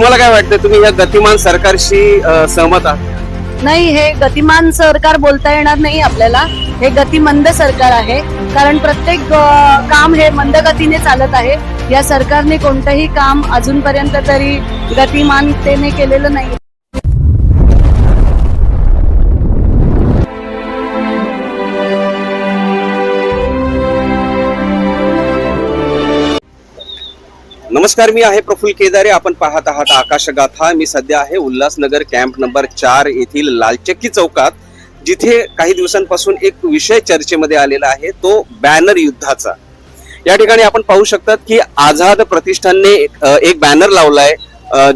तुम्हाला काय वाटतं तुम्ही या गतिमान सरकारशी सहमत आहात? नाही हे गतिमान सरकार बोलता येणार नाही आपल्याला. हे गतिमंद सरकार आहे. कारण प्रत्येक काम हे मंद गतीने चालत आहे. या सरकारने कोणतंही काम अजूनपर्यंत तरी गतिमानतेने केलेलं नाही नमस्कार मी आहे प्रफुल केदारे. आपण पाहत आहात आकाशगाथा. मी सध्या आहे उल्हासनगर कॅम्प नंबर चार येथील लालचक्की चौकात जिथे काही दिवसांपासून एक विषय चर्चेमध्ये आलेला आहे तो बॅनर युद्धाचा. या ठिकाणी आपण पाहू शकतात की आझाद प्रतिष्ठानने एक- बॅनर लावलाय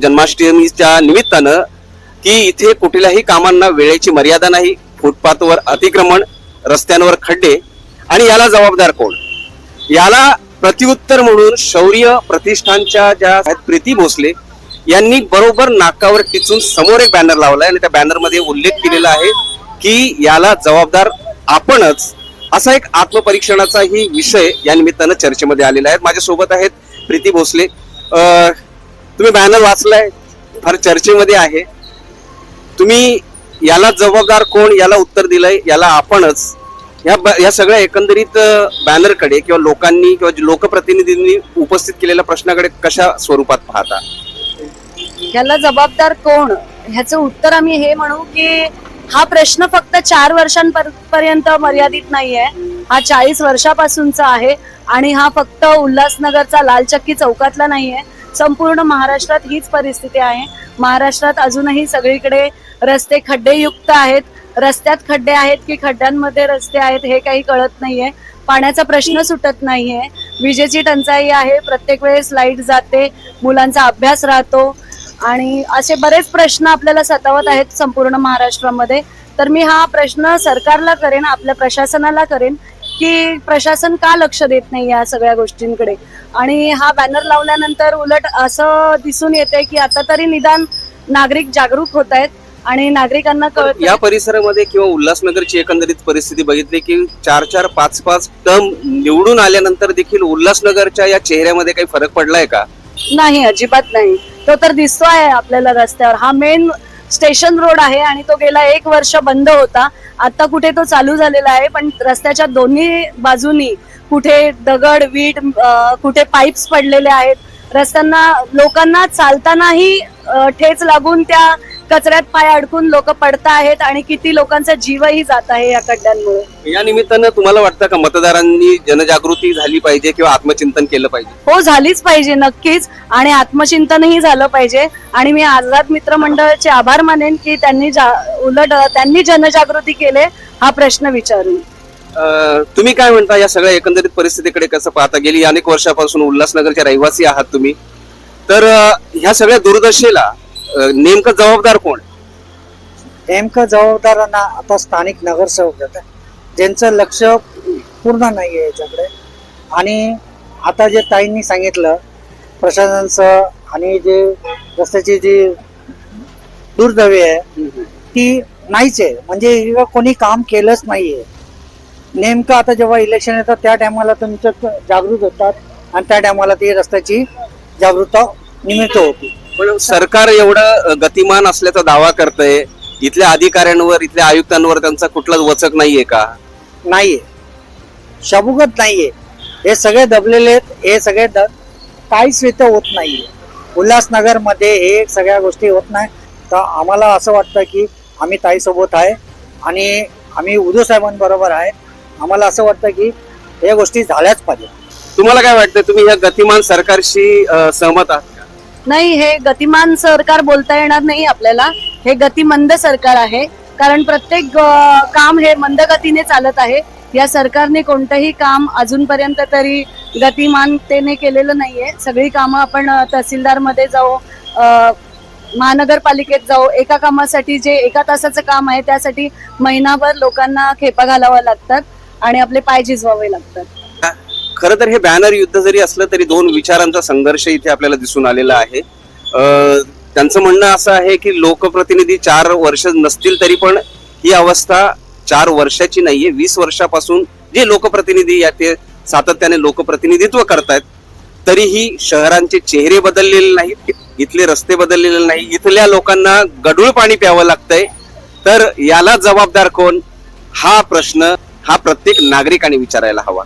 जन्माष्टमीच्या निमित्तानं की इथे कुठल्याही कामांना वेळेची मर्यादा नाही फुटपाथवर अतिक्रमण रस्त्यांवर खड्डे आणि याला जबाबदार कोण? याला प्रत्युत्तर म्हणून शौर्य प्रतिष्ठानच्या ज्या आहेत प्रीती भोसले यांनी बरोबर नाकावर टिचून समोर एक बॅनर लावलाय आणि त्या बॅनरमध्ये उल्लेख केलेला आहे की याला जबाबदार आपणच असा एक आत्मपरीक्षणाचाही विषय या निमित्तानं चर्चेमध्ये आलेला आहे. माझ्यासोबत आहेत प्रीती भोसले. तुम्ही बॅनर वाचलाय फार चर्चेमध्ये आहे. तुम्ही याला जबाबदार कोण याला उत्तर दिलंय याला आपणच या ब- या सगळ्या एकंदरीत बॅनरकडे किंवा लोकांनी किंवा लोकप्रतिनिधींनी उपस्थित केलेल्या प्रश्नाकडे कशा स्वरूपात पाहता? याला जबाबदार कोण? ह्याचं उत्तर आम्ही हे म्हणू की हा प्रश्न फक्त चार वर्षांपर्यंत मर्यादित नाहीये. हा चाळीस वर्षापासूनचा आहे आणि हा फक्त उल्हासनगरचा लालचक्की चौकातला नाहीये. संपूर्ण महाराष्ट्रात हीच परिस्थिती आहे. महाराष्ट्रात अजूनही सगळीकडे रस्ते खड्डेयुक्त आहेत. रस्त्यात खड्डे आहेत की खड्ड्यांमध्ये रस्ते आहेत हे काही कळत नाहीये. पाण्याचा प्रश्न सुटत नाहीये. विजेची टंचाई आहे. प्रत्येक वेळेस लाइट जाते. मुलांचा अभ्यास राहतो. आणि असे बरेच प्रश्न आपल्याला सतावत आहेत संपूर्ण महाराष्ट्रामध्ये. तर मी हा प्रश्न सरकारला करेन आपल्या प्रशासनाला करेन की प्रशासन का लक्ष देत नाही या सगळ्या गोष्टींकडे? आणि हा बॅनर लावल्यानंतर उलट असं दिसून येते की आता तरी निदान नागरिक जागरूक होत आहेत. आणि नागरिकांना कळत. या परिसरामध्ये किंवा उल्हासनगरची एकंदरीत परिस्थिती बघितली की चार चार पाच पाच टर्म निवडून आल्यानंतर देखील उल्हासनगरच्या या चेहऱ्यामध्ये काही फरक पडलाय का? नाही अजिबात नाही. तो तर दिसतो आहे आपल्याला रस्त्यावर. हा मेन स्टेशन रोड आहे आणि तो गेला एक वर्ष बंद होता. आता कुठे तो चालू झालेला आहे पण रस्त्याच्या दोन्ही बाजूनी कुठे दगड वीट कुठे पाईप्स पडलेले आहेत. रस्त्यांना लोकांना चालतानाही ठेच लागून त्या कचऱ्यात पाय अडकून लोक पडत आहेत आणि किती लोकांचा जीवही जात आहे या खड्ड्यांमुळे. या निमित्तानं तुम्हाला वाटतं का मतदारांनी जनजागृती झाली पाहिजे किंवा आत्मचिंतन केलं पाहिजे? हो झालीच पाहिजे नक्कीच. आणि आत्मचिंतनही झालं पाहिजे. आणि मी आझाद मित्र मंडळाचे आभार मानेन की त्यांनी उलट त्यांनी जनजागृती केले हा प्रश्न विचारून. तुम्ही काय म्हणता? या सगळ्या एकंदरीत परिस्थितीकडे कसं पाहता गेली? अनेक वर्षापासून उल्हासनगरच्या रहिवासी आहात तुम्ही. तर ह्या सगळ्या दुर्दशेला नेमकं जबाबदार कोण? नेमकं जबाबदारांना आता स्थानिक नगरसेवक देतात ज्यांचं लक्ष पूर्ण नाही आहे याच्याकडे. आणि आता जे ताईंनी सांगितलं प्रशासनाचं आणि जे रस्त्याची जी दुर्दवी आहे ती नाहीच आहे. म्हणजे कोणी काम केलंच नाहीये. नेमकं आता जेव्हा इलेक्शन येतं त्या टायमाला तुमचं जागृत होतात आणि त्या टायमाला ती रस्त्याची जागृतता निमित्त होती. पण सरकार एवढं गतिमान असल्याचा दावा करतंय. इथल्या अधिकाऱ्यांवर इथल्या आयुक्तांवर त्यांचा कुठलाच वचक नाहीये का? नाहीये. शबुगत नाहीये. हे सगळे दबलेले आहेत. हे सगळे द काहीच इथं होत नाहीये. उल्हासनगरमध्ये हे सगळ्या गोष्टी होत नाही. तर आम्हाला असं वाटतं की आम्ही ताईसोबत आहे आणि आम्ही उद्धव साहेबांबरोबर आहे. आम्हाला असं वाटतं की या गोष्टी झाल्याच पाहिजे तुम्हाला काय वाटतं तुम्ही या गतिमान सरकारशी अं, सहमत आहात? नाही हे गतिमान सरकार बोलता येणार नाही आपल्याला. हे गतिमंद सरकार आहे. कारण प्रत्येक काम हे मंद गतीने चालत आहे. या सरकारने कोणतंही काम अजूनपर्यंत तरी गतिमानतेने केलेलं नाहीये. सगळी कामं आपण तहसीलदारमध्ये जाऊ महानगरपालिकेत जाऊ एका कामासाठी जे एका तासाचं काम आहे त्यासाठी महिनाभर लोकांना खेपा घालावा लागतात आणि आपले पाय झिजवावे लागतात. खरं तर हे बॅनर युद्ध जरी असलं तरी दोन विचारांचा संघर्ष इथे आपल्याला दिसून आलेला आहे. त्यांचं म्हणणं असं आहे की लोकप्रतिनिधी चार वर्ष नसतील तरी पण ही अवस्था चार वर्षाची नाहीये. वीस वर्षापासून जे लोकप्रतिनिधी या ते सातत्याने लोकप्रतिनिधित्व करतायत तरीही शहरांचे चेहरे बदललेले नाहीत इथले रस्ते बदललेले नाही इथल्या लोकांना गढूळ पाणी प्यावं लागतंय. तर याला जबाबदार कोण? हा प्रश्न हा प्रत्येक नागरिकाने विचारायला हवा.